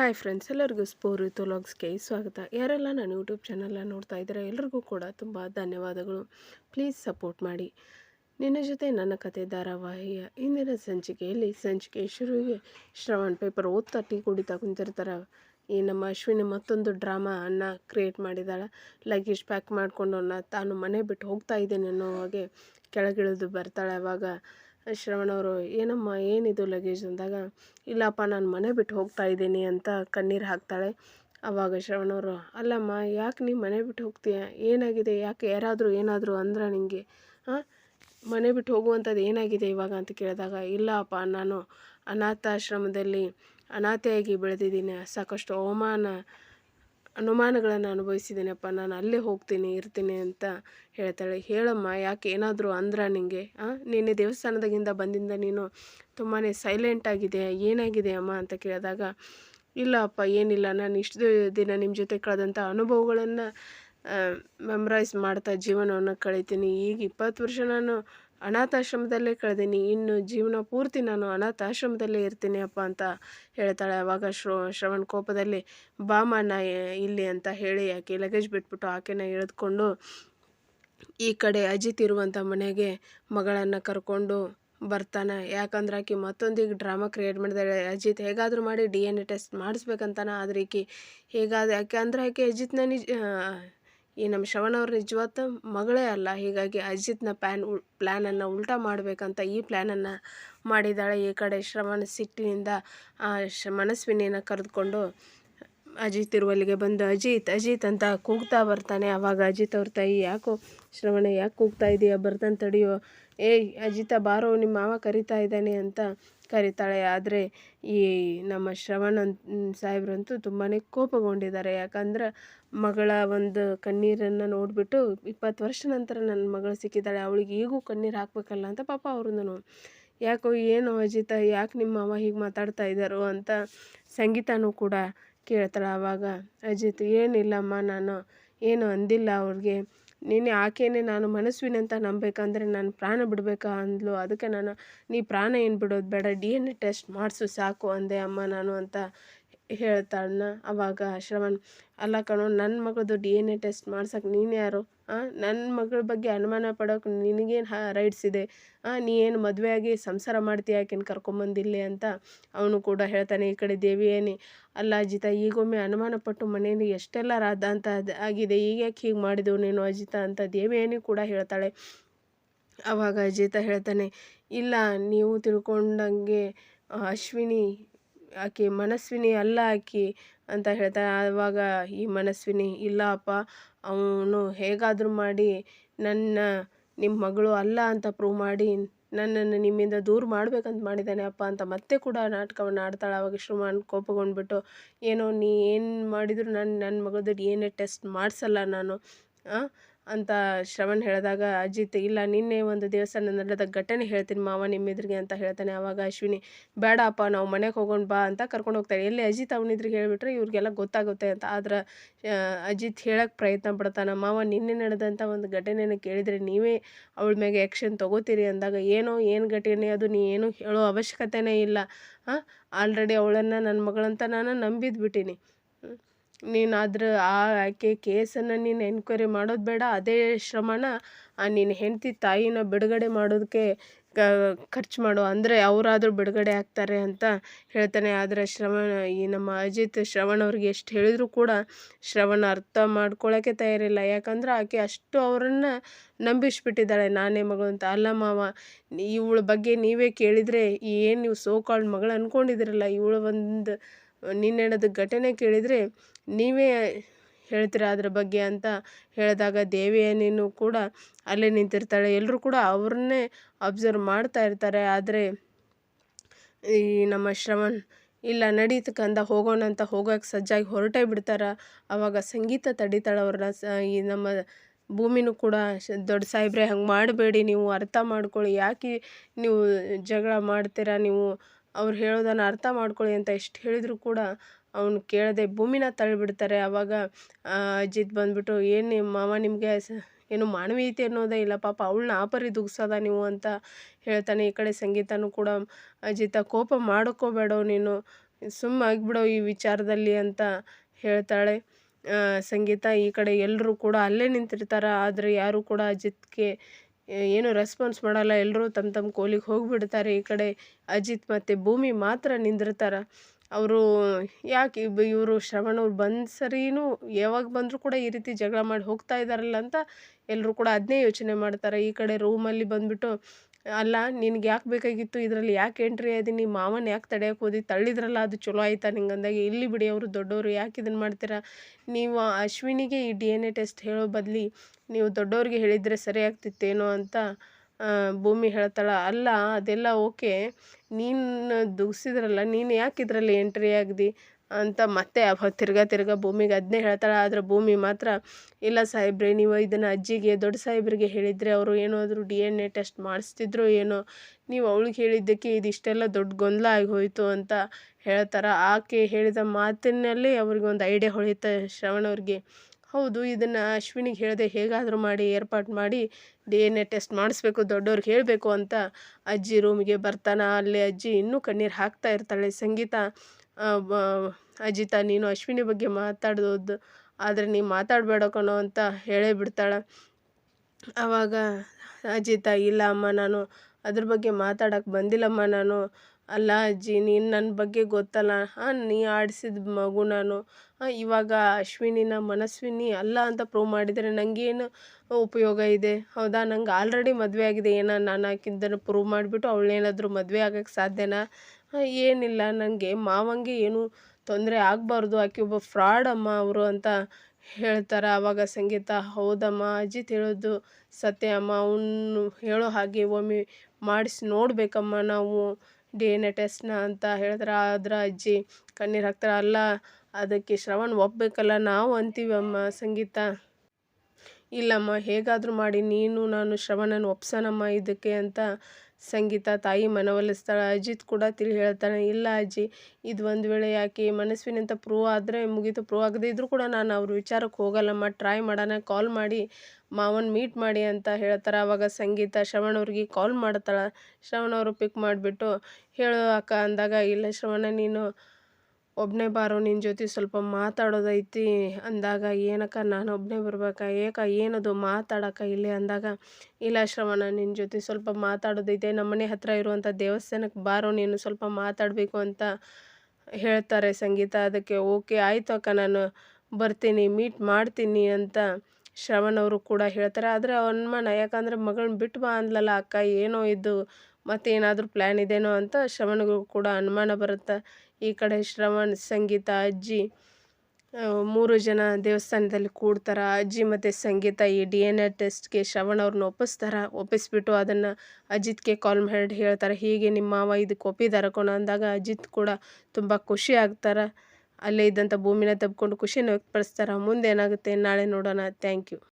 Hi friends ಎಲ್ಲರಿಗೂ ಸ್ಪೋರು ತೊಲಾಗ್ಸ್ಗೆ ಸ್ವಾಗತ. ಯಾರೆಲ್ಲ ನಾನು ಯೂಟ್ಯೂಬ್ ಚಾನಲ್ನ ನೋಡ್ತಾ ಇದ್ದಾರೆ, ಎಲ್ರಿಗೂ ಕೂಡ ತುಂಬ ಧನ್ಯವಾದಗಳು. ಪ್ಲೀಸ್ ಸಪೋರ್ಟ್ ಮಾಡಿ. ನಿನ್ನ ಜೊತೆ ನನ್ನ ಕತೆ ಧಾರಾವಾಹಿಯ ಇಂದಿನ ಸಂಚಿಕೆಯಲ್ಲಿ ಸಂಚಿಕೆ ಶುರುವಿಗೆ ಶ್ರವಣ್ ಪೇಪರ್ ಓದ್ತಾ ಟೀ ಕುಡಿತಾ ಕುಂತಿರ್ತಾರೆ. ಈ ನಮ್ಮ ಅಶ್ವಿನಿ ಮತ್ತೊಂದು ಡ್ರಾಮಾ ಅನ್ನ ಕ್ರಿಯೇಟ್ ಮಾಡಿದಾಳೆ. ಲಗೇಜ್ ಪ್ಯಾಕ್ ಮಾಡಿಕೊಂಡು ತಾನು ಮನೆ ಬಿಟ್ಟು ಹೋಗ್ತಾ ಇದ್ದೇನೆ ಅನ್ನೋ ಹಾಗೆ ಕೆಳಗಿಳಿದು ಬರ್ತಾಳೆ ಅವಾಗ. ಶ್ರವಣವರು, ಏನಮ್ಮ ಏನಿದು ಲಗೇಜ್ ಅಂದಾಗ, ಇಲ್ಲಪ್ಪ ನಾನು ಮನೆ ಬಿಟ್ಟು ಹೋಗ್ತಾ ಇದ್ದೀನಿ ಅಂತ ಕಣ್ಣೀರು ಹಾಕ್ತಾಳೆ. ಆವಾಗ ಶ್ರವಣವರು, ಅಲ್ಲಮ್ಮ ಯಾಕೆ ನೀ ಮನೆ ಬಿಟ್ಟು ಹೋಗ್ತೀಯ? ಏನಾಗಿದೆ? ಯಾಕೆ ಯಾರಾದರೂ ಏನಾದರೂ ಅಂದ್ರೆ ನಿನಗೆ ಹಾಂ ಮನೆ ಬಿಟ್ಟು ಹೋಗುವಂಥದ್ದು ಏನಾಗಿದೆ ಇವಾಗ ಅಂತ ಕೇಳಿದಾಗ, ಇಲ್ಲಪ್ಪ ನಾನು ಅನಾಥಾಶ್ರಮದಲ್ಲಿ ಅನಾಥೆಯಾಗಿ ಬೆಳೆದಿದ್ದೀನಿ. ಸಾಕಷ್ಟು ಅವಮಾನ ಅನುಮಾನಗಳನ್ನು ಅನುಭವಿಸಿದ್ದೀನಪ್ಪ, ನಾನು ಅಲ್ಲೇ ಹೋಗ್ತೀನಿ, ಇರ್ತೀನಿ ಅಂತ ಹೇಳ್ತಾಳೆ. ಹೇಳಮ್ಮ, ಯಾಕೆ ಏನಾದರೂ ಅಂದ್ರ ನಿನಗೆ ನಿನ್ನೆ ದೇವಸ್ಥಾನದಾಗಿಂದ ಬಂದಿಂದ ನೀನು ತುಂಬಾ ಸೈಲೆಂಟ್ ಆಗಿದೆ ಏನಾಗಿದೆ ಅಮ್ಮ ಅಂತ ಕೇಳಿದಾಗ ಇಲ್ಲ ಅಪ್ಪ ಏನಿಲ್ಲ. ನಾನು ಇಷ್ಟು ದಿನ ನಿಮ್ಮ ಜೊತೆ ಕಳೆದಂಥ ಅನುಭವಗಳನ್ನು ಮೆಮ್ರೈಸ್ ಮಾಡ್ತಾ ಜೀವನವನ್ನು ಕಳಿತೀನಿ. ಈಗ ಇಪ್ಪತ್ತು ವರ್ಷ ನಾನು ಅನಾಥಾಶ್ರಮದಲ್ಲೇ ಕಳೆದೀನಿ. ಇನ್ನು ಜೀವನ ಪೂರ್ತಿ ನಾನು ಅನಾಥಾಶ್ರಮದಲ್ಲೇ ಇರ್ತೀನಿ ಅಪ್ಪ ಅಂತ ಹೇಳ್ತಾಳೆ. ಶ್ರೋ, ಶ್ರವಣ್ ಕೋಪದಲ್ಲಿ ಬಾಮಾನ ಇಲ್ಲಿ ಅಂತ ಹೇಳಿ ಆಕೆ ಲಗೇಜ್ ಬಿಟ್ಬಿಟ್ಟು ಆಕೆನ ಎಳೆದುಕೊಂಡು ಈ ಕಡೆ ಅಜಿತ್ ಇರುವಂಥ ಮನೆಗೆ ಮಗಳನ್ನು ಕರ್ಕೊಂಡು ಬರ್ತಾನೆ. ಯಾಕಂದ್ರೆ ಆಕೆ ಮತ್ತೊಂದು ಡ್ರಾಮಾ ಕ್ರಿಯೇಟ್ ಮಾಡಿದಾಳೆ. ಅಜಿತ್ ಹೇಗಾದರೂ ಮಾಡಿ ಡಿ ಎನ್ ಎ ಟೆಸ್ಟ್ ಮಾಡಿಸ್ಬೇಕಂತಾನೆ ಆದ್ರೆ ಈಕೆ ಹೇಗಾದ, ಯಾಕೆ ಅಂದ್ರೆ ಆಕೆ ಅಜಿತ್ನ ನಿಜ ಈ ನಮ್ಮ ಶ್ರವಣವ್ರ ನಿಜವಾದ ಮಗಳೇ ಅಲ್ಲ. ಹೀಗಾಗಿ ಅಜಿತ್ನ ಪ್ಯಾನ್ ಉ ಪ್ಲ್ಯಾನನ್ನು ಉಲ್ಟಾ ಮಾಡಬೇಕಂತ ಈ ಪ್ಲ್ಯಾನನ್ನು ಮಾಡಿದ್ದಾಳೆ. ಈ ಕಡೆ ಶ್ರವಣ ಸಿಟ್ಟಿನಿಂದ ಶ, ಮನಸ್ವಿನಿಯನ್ನು ಕರೆದುಕೊಂಡು ಅಜಿತ್ ಇರುವಲ್ಲಿಗೆ ಬಂದು, ಅಜಿತ್ ಅಜಿತ್ ಅಂತ ಕೂಗ್ತಾ ಬರ್ತಾನೆ. ಆವಾಗ ಅಜಿತ್ ಅವ್ರ ತಾಯಿ, ಯಾಕೋ ಶ್ರವಣ, ಯಾಕೆ ಕೂಗ್ತಾ ಇದೆಯಾ? ಬರ್ತಾನೆ ತಡಿಯೋ. ಏಯ್, ಅಜಿತ ಬಾರೋ. ನಿಮ್ಮ ಮಾವ ಕರಿತಾ ಇದ್ದಾನೆ ಅಂತ ಕರಿತಾಳೆ. ಆದರೆ ಈ ನಮ್ಮ ಶ್ರವಣ ಸಾಹೇಬ್ರಂತೂ ತುಂಬಾ ಕೋಪಗೊಂಡಿದ್ದಾರೆ. ಯಾಕಂದ್ರೆ ಮಗಳ ಒಂದು ಕಣ್ಣೀರನ್ನು ನೋಡಿಬಿಟ್ಟು ಇಪ್ಪತ್ತು ವರ್ಷ ನಂತರ ನನ್ನ ಮಗಳು ಸಿಕ್ಕಿದ್ದಾಳೆ. ಅವಳಿಗೆ ಈಗೂ ಕಣ್ಣೀರು ಹಾಕಬೇಕಲ್ಲ ಅಂತ ಪಾಪ ಅವ್ರದ್ದು ಯಾಕೋ ಏನು ಅಜಿತ, ಯಾಕೆ ನಿಮ್ಮ ಅವ ಹೀಗೆ ಮಾತಾಡ್ತಾ ಇದ್ದಾರೋ ಅಂತ ಸಂಗೀತನೂ ಕೂಡ ಕೇಳ್ತಾಳೆ. ಆವಾಗ ಅಜಿತ್, ಏನಿಲ್ಲಮ್ಮ ನಾನು, ಏನು ಅಂದಿಲ್ಲ ಅವ್ರಿಗೆ. ನಿನ್ನೆ ಆಕೆಯೇ ನಾನು ಮನಸ್ವಿನಂತ ನಂಬಬೇಕಂದ್ರೆ ನಾನು ಪ್ರಾಣ ಬಿಡಬೇಕಾ ಅಂದ್ಲು. ಅದಕ್ಕೆ ನಾನು, ನೀ ಪ್ರಾಣ ಏನು ಬಿಡೋದು ಬೇಡ, ಡಿ ಎನ್ ಎ ಟೆಸ್ಟ್ ಮಾಡಿಸು ಸಾಕು ಅಂದೆ ಅಮ್ಮ ನಾನು ಅಂತ ಹೇಳ್ತಾಳನ್ನ ಅವಾಗ ಶ್ರವಣ್, ಅಲ್ಲ ಕಣೋ ನನ್ನ ಮಗಳದು ಡಿ ಎನ್ ಎ ಟೆಸ್ಟ್ ಮಾಡ್ಸಕ್ಕೆ ನೀನು ಯಾರು? ನನ್ನ ಮಗಳ ಬಗ್ಗೆ ಅನುಮಾನ ಪಡೋಕೆ ನಿನಗೇನು ಹಾ, ರೈಟ್ಸ್ ಇದೆ? ನೀ ಏನು ಮದುವೆಯಾಗಿ ಸಂಸಾರ ಮಾಡ್ತೀಯ? ಆಕೆನ ಕರ್ಕೊಂಬಂದಿಲ್ಲಿ? ಅಂತ ಅವನು ಕೂಡ ಹೇಳ್ತಾನೆ, ಈ ಕಡೆ ದೇವಿಯೇನಿ, ಅಲ್ಲ ಅಜಿತ, ಈಗೊಮ್ಮೆ ಅನುಮಾನ ಪಟ್ಟು ಮನೆಯಲ್ಲಿ ಎಷ್ಟೆಲ್ಲ ರಾಧ ಅಂತ ಆಗಿದೆ, ಈಗ ಯಾಕೆ ಹೀಗೆ ಮಾಡಿದೆವು ನೀನು ಅಜಿತ? ಅಂತ ದೇವಿಯೇನಿ ಕೂಡ ಹೇಳ್ತಾಳೆ. ಅವಾಗ ಅಜಿತ ಹೇಳ್ತಾನೆ, ಇಲ್ಲ, ನೀವು ತಿಳ್ಕೊಂಡಂಗೆ ಅಶ್ವಿನಿ ಆಕೆ ಮನಸ್ವಿನಿ ಅಲ್ಲ ಆಕೆ ಅಂತ ಹೇಳ್ತಾಳೆ ಆವಾಗ ಈ ಮನಸ್ವಿನಿ ಇಲ್ಲ ಅಪ್ಪ ಅವನು ಹೇಗಾದರೂ ಮಾಡಿ ನನ್ನ ನಿಮ್ಮ ಮಗಳು ಅಲ್ಲ ಅಂತ ಪ್ರೂವ್ ಮಾಡಿ ನನ್ನನ್ನು ನಿಮ್ಮಿಂದ ದೂರ ಮಾಡ್ಬೇಕಂತ ಮಾಡಿದ್ದಾನೆ ಅಪ್ಪ ಅಂತ ಮತ್ತೆ ಕೂಡ ನಾಟಕವನ್ನು ಆಡ್ತಾಳೆ. ಆವಾಗ ಶ್ರೀಮಾನ್ ಕೋಪಗೊಂಡ್ಬಿಟ್ಟು, ಏನೋ ನೀ ಏನು ಮಾಡಿದ್ರು ನಾನು ನನ್ನ ಮಗಳದ್ದು ಎ ಟೆಸ್ಟ್ ಮಾಡಿಸಲ್ಲ ನಾನು ಅಂತ ಶ್ರವಣ್ ಹೇಳಿದಾಗ, ಅಜಿತ್, ಇಲ್ಲ, ನಿನ್ನೆ ಒಂದು ದಿವಸ ನಡೆದ ಘಟನೆ ಹೇಳ್ತೀನಿ ಮಾವ ನಿಮ್ಮಿದ್ರಿಗೆ ಅಂತ ಹೇಳ್ತಾನೆ. ಆವಾಗ ಅಶ್ವಿನಿ, ಬೇಡಪ್ಪ, ನಾವು ಮನೆಗೆ ಹೋಗೋಣ ಬಾ ಅಂತ ಕರ್ಕೊಂಡು ಹೋಗ್ತಾರೆ ಎಲ್ಲಿ ಅಜಿತ್ ಅವನಿದ್ರಿಗೆ ಹೇಳಿಬಿಟ್ರೆ ಇವ್ರಿಗೆಲ್ಲ ಗೊತ್ತಾಗುತ್ತೆ ಅಂತ. ಆದ್ರೆ ಅಜಿತ್ ಹೇಳಕ್ಕೆ ಪ್ರಯತ್ನ ಪಡ್ತಾನೆ. ಮಾವ, ನಿನ್ನೆ ನಡೆದಂಥ ಒಂದು ಘಟನೆಯನ್ನು ಕೇಳಿದರೆ ನೀವೇ ಅವಳ ಮ್ಯಾಗೆ ಆ್ಯಕ್ಷನ್ ತೊಗೋತೀರಿ ಅಂದಾಗ, ಏನೋ, ಏನು ಘಟನೆ ಅದು? ನೀ ಏನು ಹೇಳೋ ಅವಶ್ಯಕತೆನೇ ಇಲ್ಲ. ಆಲ್ರೆಡಿ ಅವಳನ್ನು ನನ್ನ ಮಗಳಂತ ನಾನು ನಂಬಿದ್ದು ಬಿಟ್ಟೀನಿ ಅದ್ರ ಆ ಆಕೆ ಕೇಸನ್ನು ನೀನು ಎನ್ಕ್ವೈರಿ ಮಾಡೋದು ಬೇಡ, ಅದೇ ಶ್ರಮನ ನಿನ್ನ ಹೆಂಡತಿ ತಾಯಿನ ಬಿಡುಗಡೆ ಮಾಡೋದಕ್ಕೆ ಖರ್ಚು ಮಾಡು. ಅಂದರೆ ಅವರಾದರೂ ಬಿಡುಗಡೆ ಆಗ್ತಾರೆ ಅಂತ ಹೇಳ್ತಾನೆ. ಆದರೆ ಶ್ರವಣ, ಈ ನಮ್ಮ ಅಜಿತ್ ಶ್ರವಣ್ ಅವ್ರಿಗೆ ಎಷ್ಟು ಹೇಳಿದರೂ ಕೂಡ ಶ್ರವಣ ಅರ್ಥ ಮಾಡ್ಕೊಳ್ಳೋಕ್ಕೆ ತಯಾರಿಲ್ಲ. ಯಾಕಂದ್ರೆ ಆಕೆ ಅಷ್ಟು ಅವರನ್ನು ನಂಬಿಸ್ಬಿಟ್ಟಿದ್ದಾಳೆ. ನಾನೇ ಮಗಳು ಅಂತ. ಅಲ್ಲ ಮಾವ ಇವಳ ಬಗ್ಗೆ ನೀವೇ ಕೇಳಿದರೆ ಏನು ನೀವು ಸೋ ಮಗಳು ಅಂದ್ಕೊಂಡಿದ್ದೀರಲ್ಲ ಇವಳು ಒಂದು ನಿನ್ನೆ ನಡೆದ ಘಟನೆ ಕೇಳಿದರೆ ನೀವೇ ಹೇಳ್ತೀರಾ ಅದ್ರ ಬಗ್ಗೆ ಅಂತ ಹೇಳಿದಾಗ ದೇವಯಾನಿನು ಕೂಡ ಅಲ್ಲೇ ನಿಂತಿರ್ತಾಳೆ. ಎಲ್ಲರೂ ಕೂಡ ಅವ್ರನ್ನೇ ಅಬ್ಸರ್ವ್ ಮಾಡ್ತಾ ಇರ್ತಾರೆ. ಆದರೆ ಈ ನಮ್ಮ ಶ್ರವಣ್, ಇಲ್ಲ, ನಡೀತು ಕಂದ, ಹೋಗೋಣ ಅಂತ ಹೋಗೋಕೆ ಸಜ್ಜಾಗಿ ಹೊರಟೇ ಬಿಡ್ತಾರೆ. ಆವಾಗ ಸಂಗೀತ ತಡಿತಾಳೆ ಅವ್ರನ್ನ. ಈ ನಮ್ಮ ಭೂಮಿನೂ ಕೂಡ ದೊಡ್ಡ ಸಾಹೇಬ್ರೆ, ಹಂಗೆ ಮಾಡಬೇಡಿ. ನೀವು ಅರ್ಥ ಮಾಡ್ಕೊಳ್ಳಿ. ಯಾಕೆ ನೀವು ಜಗಳ ಮಾಡ್ತೀರಾ? ನೀವು ಅವ್ರು ಹೇಳೋದನ್ನು ಅರ್ಥ ಮಾಡ್ಕೊಳ್ಳಿ ಅಂತ ಎಷ್ಟು ಹೇಳಿದರೂ ಕೂಡ ಅವನು ಕೇಳದೆ ಭೂಮಿನ ತಳ್ಳಿಬಿಡ್ತಾರೆ ಆವಾಗ ಅಜಿತ್ ಬಂದುಬಿಟ್ಟು, ಏನು ನಿಮ್ಮ ಮಾವ ನಿಮಗೆ ಏನು ಮಾನವೀಯತೆ ಅನ್ನೋದೇ ಇಲ್ಲ, ಪಾಪ ಅವಳನ್ನ ಆಪರಿ ದುಗ್ಸೋದ ನೀವು ಅಂತ ಹೇಳ್ತಾನೆ. ಈ ಕಡೆ ಸಂಗೀತನೂ ಕೂಡ ಅಜಿತ ಕೋಪ ಮಾಡ್ಕೋಬೇಡ ನೀನು ಸುಮ್ಮ ಆಗಿಬಿಡೋ ಈ ವಿಚಾರದಲ್ಲಿ ಅಂತ ಹೇಳ್ತಾಳೆ. ಸಂಗೀತ ಈ ಕಡೆ ಎಲ್ಲರೂ ಕೂಡ ಅಲ್ಲೇ ನಿಂತಿರ್ತಾರೆ. ಆದರೆ ಯಾರೂ ಕೂಡ ಅಜಿತ್ಗೆ ಏನು ರೆಸ್ಪಾನ್ಸ್ ಮಾಡಲ್ಲ ಎಲ್ಲರೂ ತಮ್ಮ ತಮ್ಮ ಕೋಲಿಗೆ ಹೋಗಿಬಿಡ್ತಾರೆ ಈ ಕಡೆ. ಅಜಿತ್ ಮತ್ತು ಭೂಮಿ ಮಾತ್ರ ನಿಂದಿರ್ತಾರೆ. ಅವರು ಯಾಕೆ ಇವರು ಶ್ರವಣ್ ಅವ್ರು ಬಂದ ಸರಿನೂ ಯಾವಾಗ ಬಂದರೂ ಕೂಡ ಈ ರೀತಿ ಜಗಳ ಮಾಡಿ ಹೋಗ್ತಾ ಇದ್ದಾರಲ್ಲ ಅಂತ ಎಲ್ಲರೂ ಕೂಡ ಅದನ್ನೇ ಯೋಚನೆ ಮಾಡ್ತಾರೆ. ಈ ಕಡೆ ರೂಮಲ್ಲಿ ಬಂದುಬಿಟ್ಟು ಅಲ್ಲ, ನಿನಗೆ ಯಾಕೆ ಬೇಕಾಗಿತ್ತು? ಇದರಲ್ಲಿ ಯಾಕೆ ಎಂಟ್ರಿ ಆದಿ ಮಾವನ ಯಾಕೆ ತಡೆಯೋಕೆ ಹೋದಿ? ತಳ್ಳಿದ್ರಲ್ಲ, ಅದು ಚಲೋ ಆಯ್ತಾ ನಿಂಗೆ ಅಂದಾಗ ಇಲ್ಲಿ ಬಿಡಿ ಅವರು ದೊಡ್ಡವರು ಯಾಕೆ ಇದನ್ನು ಮಾಡ್ತೀರಾ? ನೀವು ಅಶ್ವಿನಿಗೆ ಈ ಡಿ ಎನ್ ಎ ಟೆಸ್ಟ್ ಹೇಳೋ ಬದಲಿ ನೀವು ದೊಡ್ಡವ್ರಿಗೆ ಹೇಳಿದರೆ ಸರಿ ಆಗ್ತಿತ್ತೇನೋ ಅಂತ ಭೂಮಿ ಹೇಳ್ತಾಳೆ. ಅಲ್ಲ, ಅದೆಲ್ಲ ಓಕೆ. ನೀನು ದುಗ್ಸಿದ್ರಲ್ಲ, ನೀನು ಯಾಕೆ ಇದರಲ್ಲಿ ಎಂಟ್ರಿ ಆಗದಿ? ಅಂತ ಮತ್ತೆ ತಿರ್ಗಾ ತಿರ್ಗಾ ಭೂಮಿಗೆ ಅದನ್ನೇ ಹೇಳ್ತಾಳೆ. ಆದರೆ ಭೂಮಿ ಮಾತ್ರ, ಇಲ್ಲ ಸಾಹೇಬ್ರೆ, ನೀವು ಇದನ್ನು ಅಜ್ಜಿಗೆ, ದೊಡ್ಡ ಸಾಹೇಬ್ರಿಗೆ ಹೇಳಿದರೆ ಅವರು ಏನಾದರೂ ಡಿ ಎನ್ ಎ ಟೆಸ್ಟ್ ಮಾಡಿಸ್ತಿದ್ರು ಏನೋ, ನೀವು ಅವ್ಳಿಗೆ ಹೇಳಿದ್ದಕ್ಕೆ ಇದಿಷ್ಟೆಲ್ಲ ದೊಡ್ಡ ಗೊಂದಲ ಆಗಿ ಹೋಯಿತು ಅಂತ ಹೇಳ್ತಾರೆ. ಆಕೆ ಹೇಳಿದ ಮಾತಿನಲ್ಲಿ ಅವ್ರಿಗೆ ಒಂದು ಐಡಿಯಾ ಹೊಳಿತ ಶ್ರವಣ್ ಅವ್ರಿಗೆ, ಹೌದು, ಇದನ್ನು ಅಶ್ವಿನಿಗೆ ಹೇಳಿದೆ ಹೇಗಾದರೂ ಮಾಡಿ, ಏರ್ಪಾಟ್ ಮಾಡಿ, ಡಿ ಎನ್ ಎ ಟೆಸ್ಟ್ ಮಾಡಿಸ್ಬೇಕು, ದೊಡ್ಡವ್ರಿಗೆ ಹೇಳಬೇಕು ಅಂತ ಅಜ್ಜಿ ರೂಮಿಗೆ ಬರ್ತಾನೆ. ಅಲ್ಲಿ ಅಜ್ಜಿ ಇನ್ನೂ ಕಣ್ಣೀರು ಹಾಕ್ತಾ ಇರ್ತಾಳೆ. ಸಂಗೀತ ಅಜಿತ, ನೀನು ಅಶ್ವಿನಿ ಬಗ್ಗೆ ಮಾತಾಡೋದು ಆದರೆ ನೀ ಮಾತಾಡಬೇಡ ಕಣೋ ಅಂತ ಹೇಳೇ ಬಿಡ್ತಾಳೆ. ಆವಾಗ ಅಜಿತ, ಇಲ್ಲ ಅಮ್ಮ, ನಾನು ಅದ್ರ ಬಗ್ಗೆ ಮಾತಾಡಕ್ಕೆ ಬಂದಿಲ್ಲಮ್ಮ ನಾನು. ಅಲ್ಲ ಅಜ್ಜಿ, ನೀನು ನನ್ನ ಬಗ್ಗೆ ಗೊತ್ತಲ್ಲ. ಹಾಂ ನೀ ಆಡಿಸಿದ ಮಗು ನಾನು. ಇವಾಗ ಅಶ್ವಿನಿನ ಮನಸ್ವಿನಿ ಅಲ್ಲ ಅಂತ ಪ್ರೂವ್ ಮಾಡಿದರೆ ನನಗೇನು ಉಪಯೋಗ ಇದೆ? ಹೌದಾ? ನಂಗೆ ಆಲ್ರೆಡಿ ಮದುವೆ ಆಗಿದೆ. ಏನೋ ನಾನು ಹಾಕಿದ್ದನ್ನು ಪ್ರೂವ್ ಮಾಡಿಬಿಟ್ಟು ಅವಳೇನಾದರೂ ಮದುವೆ ಆಗೋಕ್ಕೆ ಸಾಧ್ಯನಾ? ಏನಿಲ್ಲ ನನಗೆ ಮಾವಂಗೆ ಏನು ತೊಂದರೆ ಆಗಬಾರ್ದು, ಆಕೆ ಒಬ್ಬ ಫ್ರಾಡ್ ಅಮ್ಮ ಅವರು ಅಂತ ಹೇಳ್ತಾರೆ. ಆವಾಗ ಸಂಗೀತ, ಹೌದಮ್ಮ, ಅಜಿತ್ ಹೇಳೋದು ಸತ್ಯ ಅಮ್ಮ, ಅವನು ಹೇಳೋ ಹಾಗೆ ಒಮ್ಮೆ ಮಾಡಿಸಿ ನೋಡಬೇಕಮ್ಮ, ನಾವು ಡಿ ಎನ್ ಎ ಟೆಸ್ಟ್ನ ಅಂತ ಹೇಳಿದ್ರೆ ಆದ್ರೆ ಅಜ್ಜಿ ಕಣ್ಣೀರು ಹಾಕ್ತಾರೆ, ಅಲ್ಲ, ಅದಕ್ಕೆ ಶ್ರವಣ್ ಒಪ್ಪಬೇಕಲ್ಲ ನಾವು ಅಂತೀವಮ್ಮ ಸಂಗೀತ. ಇಲ್ಲಮ್ಮ, ಹೇಗಾದರೂ ಮಾಡಿ, ನೀನು, ನಾನು ಶ್ರವಣನ ಒಪ್ಸೋಣಮ್ಮ ಇದಕ್ಕೆ ಅಂತ ಸಂಗೀತ ತಾಯಿ ಮನವೊಲಿಸ್ತಾಳೆ ಅಜಿತ್ ಕೂಡ ತಿಳಿ ಹೇಳ್ತಾನೆ, ಇಲ್ಲ ಅಜ್ಜಿ, ಇದು ಒಂದು ವೇಳೆ ಯಾಕೆ ಮನಸ್ವಿನಂತ ಪ್ರೂವ್ ಆದರೆ ಮುಗೀತು. ಪ್ರೂವ್ ಆಗದೇ ಇದ್ರೂ ಕೂಡ ನಾನು ಅವ್ರ ವಿಚಾರಕ್ಕೆ ಹೋಗಲ್ಲಮ್ಮ. ಟ್ರೈ ಮಾಡೋಣ ಕಾಲ್ ಮಾಡಿ, ಮಾವನ್ ಮೀಟ್ ಮಾಡಿ ಅಂತ ಹೇಳ್ತಾರೆ. ಆವಾಗ ಸಂಗೀತ ಶ್ರವಣ್ ಅವ್ರಿಗೆ ಕಾಲ್ ಮಾಡ್ತಾಳೆ. ಶ್ರವಣ್ ಅವರು ಪಿಕ್ ಮಾಡಿಬಿಟ್ಟು, ಹೇಳು ಅಕ್ಕ ಅಂದಾಗ, ಇಲ್ಲ ಶ್ರವಣ, ನೀನು ಒಬ್ಬನೇ ಬಾರೋ ನಿನ್ನ ಜೊತೆ ಸ್ವಲ್ಪ ಮಾತಾಡೋದೈತಿ ಅಂದಾಗ ಏನಕ್ಕ, ನಾನು ಒಬ್ಬನೇ ಬರಬೇಕಾ? ಏಕ, ಏನದು ಮಾತಾಡಕ್ಕ ಇಲ್ಲಿ ಅಂದಾಗ, ಇಲ್ಲ ಶ್ರವಣ ನಿನ್ನ ಜೊತೆ ಸ್ವಲ್ಪ ಮಾತಾಡೋದೈತೆ, ನಮ್ಮನೆ ಹತ್ರ ಇರುವಂಥ ದೇವಸ್ಥಾನಕ್ಕೆ ಬಾರೋ, ನೀನು ಸ್ವಲ್ಪ ಮಾತಾಡಬೇಕು ಅಂತ ಹೇಳ್ತಾರೆ ಸಂಗೀತ. ಅದಕ್ಕೆ ಓಕೆ, ಆಯಿತು ಅಕ್ಕ, ನಾನು ಬರ್ತೀನಿ, ಮೀಟ್ ಮಾಡ್ತೀನಿ ಅಂತ ಶ್ರವಣ್ ಅವರು ಕೂಡ ಹೇಳ್ತಾರೆ. ಆದರೆ ಅನುಮಾನ ಯಾಕಂದರೆ ಮಗಳನ್ನ ಬಿಟ್ಟು ಬಾ ಅಂದ್ಲಲ್ಲ ಅಕ್ಕ, ಏನೋ ಇದು ಮತ್ತೇನಾದರೂ ಪ್ಲ್ಯಾನ್ ಇದೇನೋ ಅಂತ ಶ್ರವಣ್ಗೂ ಕೂಡ ಅನುಮಾನ ಬರುತ್ತೆ. ಈ ಕಡೆ ಶ್ರವಣ್, ಸಂಗೀತ, ಅಜ್ಜಿ ಮೂರು ಜನ ದೇವಸ್ಥಾನದಲ್ಲಿ ಕೂಡ್ತಾರೆ. ಅಜ್ಜಿ ಮತ್ತು ಸಂಗೀತ, ಈ ಡಿ ಎನ್ ಎ ಟೆಸ್ಟ್ಗೆ ಶ್ರವಣ್ ಅವ್ರನ್ನ ಒಪ್ಪಿಸ್ತಾರೆ. ಒಪ್ಪಿಸ್ಬಿಟ್ಟು ಅದನ್ನು ಅಜಿತ್ಗೆ ಕಾಲ್ ಮಾಡಿ ಹೇಳ್ತಾರೆ. ಹೀಗೆ ನಿಮ್ಮ ಮಾವ ಇದಕ್ಕೆ ಒಪ್ಪಿದ್ದಾರೆ ಕೊಣ ಅಂದಾಗ ಅಜಿತ್ ಕೂಡ ತುಂಬ ಖುಷಿ ಆಗ್ತಾರೆ. ಅಲ್ಲೇ ಇದ್ದಂಥ ಭೂಮಿನ ತಬ್ಕೊಂಡು ಖುಷಿನ ವ್ಯಕ್ತಪಡಿಸ್ತಾರೆ. ಮುಂದೆ ಏನಾಗುತ್ತೆ ನಾಳೆ ನೋಡೋಣ. Thank you